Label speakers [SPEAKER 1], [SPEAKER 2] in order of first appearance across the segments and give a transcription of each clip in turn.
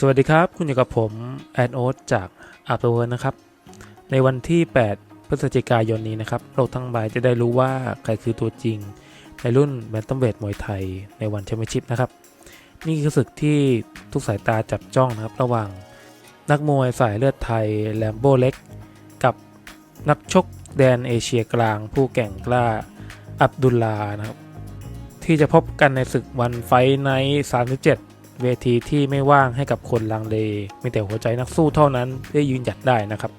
[SPEAKER 1] สวัสดีครับ คุณอยู่กับผมแอนโอ๊ตจากอาร์ตเวิร์นะครับ ในวันที่ 8 พฤศจิกายนนี้นะครับโลกทั้งใบจะได้รู้ว่าใครคือตัวจริง ในรุ่นแบนตัมเวทมวยไทยในวันแชมเปี้ยนชิพนะครับ นี่คือศึกที่ทุกสายตาจับจ้องนะครับ ระหว่างนักมวยสายเลือดไทยแลมโบ้เล็ก กับนักชกแดนเอเชียกลาง ผู้แก่งกล้าอับดุลลานะครับ ที่จะพบกันในศึกวันไฟไนท์37 เวทีที่ไม่ว่างให้กับคนลังเลมีแต่หัวใจนักสู้เท่านั้นได้ยืนหยัดได้นะครับ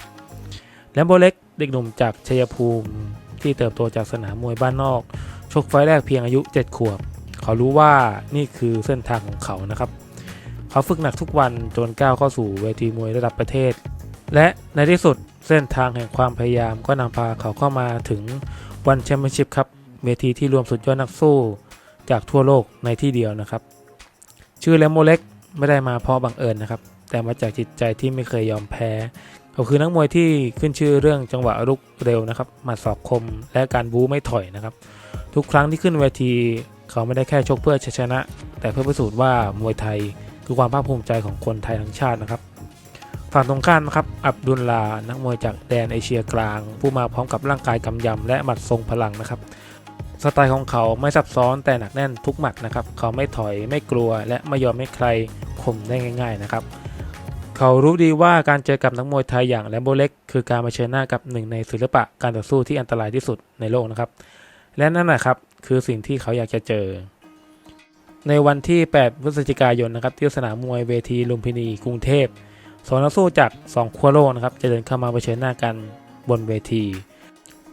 [SPEAKER 1] แลมโบเล็กเด็กหนุ่มจากชัยภูมิที่เติบโตจากสนามมวยบ้านนอก ชกไฟแรกเพียงอายุ 7 ขวบ เขารู้ว่านี่คือเส้นทางของเขานะครับ เขาฝึกหนักทุกวันจนก้าวเข้าสู่เวทีมวยระดับประเทศ และในที่สุดเส้นทางแห่งความพยายามก็นำพาเขาเข้ามาถึงวันแชมเปี้ยนชิพครับ เวทีที่รวมสุดยอดนักสู้จากทั่วโลกในที่เดียวนะครับ ชื่อแลมโมเล็กไม่ได้มาเพราะบังเอิญนะครับ แต่มาจากจิตใจที่ไม่เคยยอมแพ้เขาคือนักมวยที่ขึ้นชื่อเรื่องจังหวะรุกเร็วนะครับหมัดศอกคมและการบู๊ไม่ถอยนะครับ ทุกครั้งที่ขึ้นเวที เขาไม่ได้แค่ชกเพื่อชชนะ แต่เพื่อพิสูจน์ว่ามวยไทยคือความภาคภูมิใจของคนไทยทั้งชาตินะครับฝั่งตรงข้ามนะครับ อับดุลลา นักมวยจากแดนเอเชียกลาง ผู้มาพร้อมกับร่างกายกำยำและหมัดทรงพลังนะครับ สไตล์ของเขาไม่ซับซ้อนแต่หนักแน่นทุกหมัดนะครับ เขาไม่ถอยไม่กลัว และไม่ยอมให้ใครข่มได้ง่าย ๆนะครับ เขารู้ดีว่าการเจอกับนักมวยไทยอย่างแลมโบเล็ก คือการมาเชิญหน้ากับหนึ่งในศิลปะการต่อสู้ที่อันตรายที่สุดในโลกนะครับ และนั่นแหละครับคือสิ่งที่เขาอยากจะเจอ ในวันที่ 8 พฤศจิกายนนะครับ ที่สนามมวยเวทีลุมพินีกรุงเทพสองนักสู้จาก 2 ขั้วโลกนะครับจะเดินเข้ามาเผชิญหน้ากันบนเวที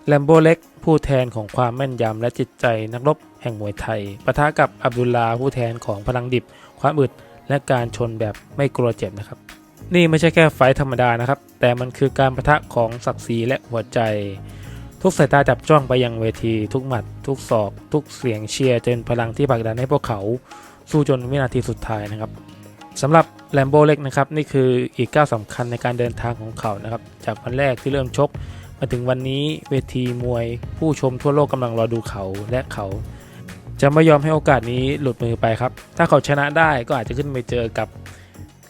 [SPEAKER 1] แลมโบเล็ก ผู้แทนของความแม่นยำและจิตใจนักรบแห่งมวยไทยปะทะกับอับดุลลาผู้แทนของพลังดิบ ความอึดและการชนแบบไม่กลัวเจ็บนะครับ นี่ไม่ใช่แค่ไฟธรรมดานะครับ แต่มันคือการประทะของศักดิ์ศรีและหัวใจ ทุกสายตาจับจ้องไปยังเวที ทุกหมัด ทุกศอก ทุกเสียงเชียร์จนพลังที่ผลักดันให้พวกเขา สู้จนวินาทีสุดท้ายนะครับสำหรับแลมโบเล็กนะครับนี่คืออีกก้าวสำคัญในการเดินทางของเขานะครับจากวันแรกที่เริ่มชก มาถึงวันนี้เวทีมวย ผู้ชมทั่วโลกกำลังรอดูเขาและเขา จะไม่ยอมให้โอกาสนี้หลุดมือไปครับ ถ้าเขาชนะได้ก็อาจจะขึ้นไปเจอกับ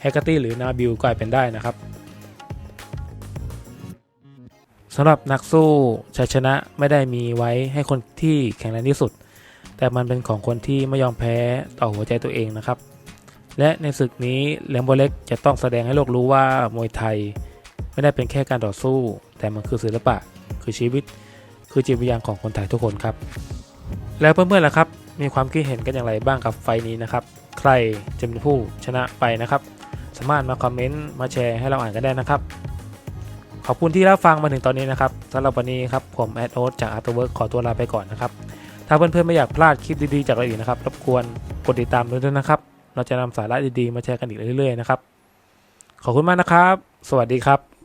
[SPEAKER 1] แฮกเกอร์ตี้หรือนาบิลก็อาจเป็นได้นะครับสำหรับนักสู้ชัยชนะไม่ได้มีไว้ให้คนที่แข็งแรงที่สุด แต่มันเป็นของคนที่ไม่ยอมแพ้ต่อหัวใจตัวเองนะครับ และในศึกนี้แลมโบเล็กจะต้องแสดงให้โลกรู้ว่ามวยไทย ไม่ได้เป็นแค่การต่อสู้ แต่มันคือศิลปะ คือชีวิต คือจิตวิญญาณของคนไทยทุกคนครับ แล้วเพื่อนๆล่ะครับ มีความคิดเห็นกันอย่างไรบ้างกับไฟนี้นะครับ ใครจะเป็นผู้ชนะไปนะครับ สามารถมาคอมเมนต์มาแชร์ให้เราอ่านกันได้นะครับ ขอบคุณที่รับฟังมาถึงตอนนี้นะครับสำหรับวันนี้ครับผมแอดโอ๊ตจาก Artwork ขอตัวลาไปก่อนนะครับ ถ้าเพื่อนๆไม่อยากพลาดคลิปดีๆจากเราอีกนะครับรบกวนกดติดตามด้วยนะครับ เราจะนำสาระดีๆมาแชร์กันอีกเรื่อยๆนะครับขอบคุณมากนะครับ สวัสดีครับ